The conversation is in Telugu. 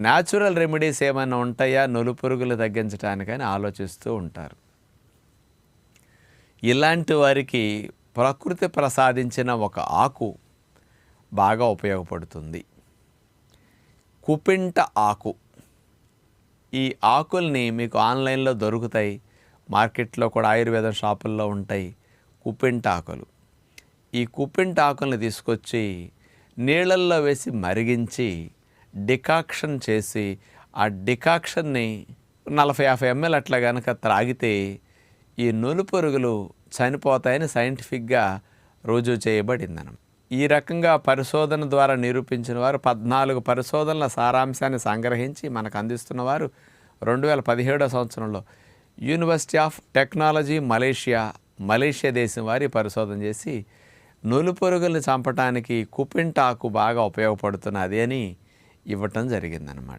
న్యాచురల్ రెమెడీస్ ఏమైనా ఉంటాయా? నులుపురుగులు తగ్గించడానికని ఆలోచిస్తూ ఉంటారు. ఇలాంటి వారికి ప్రకృతి ప్రసాదించిన ఒక ఆకు బాగా ఉపయోగపడుతుంది. కుపింట ఆకు. ఈ ఆకుల్ని మీకు ఆన్లైన్లో దొరుకుతాయి. మార్కెట్లో కూడా ఆయుర్వేద షాపుల్లో ఉంటాయి కుపింట ఆకులు. ఈ కుపింట ఆకుల్ని తీసుకొచ్చి నీళ్ళల్లో వేసి మరిగించి డికాక్షన్ చేసి ఆ డికాక్షన్ని నలభై యాభై ఎంఎల్ అట్లా కనుక త్రాగితే ఈ నులుపురుగులు చనిపోతాయని సైంటిఫిక్గా రుజువు చేయబడిందనం. ఈ రకంగా పరిశోధన ద్వారా నిరూపించిన వారు పద్నాలుగు పరిశోధనల సారాంశాన్ని సంగ్రహించి మనకు అందిస్తున్న వారు రెండు వేల పదిహేడో సంవత్సరంలో university of technology Malaysia Malaysia దేశం వారి పరిశోధన చేసి నులుపురుగుల్ని చంపటానికి కుపింటాకు బాగా ఉపయోగపడుతున్నది అని ఇవ్వటం జరిగిందనమాట.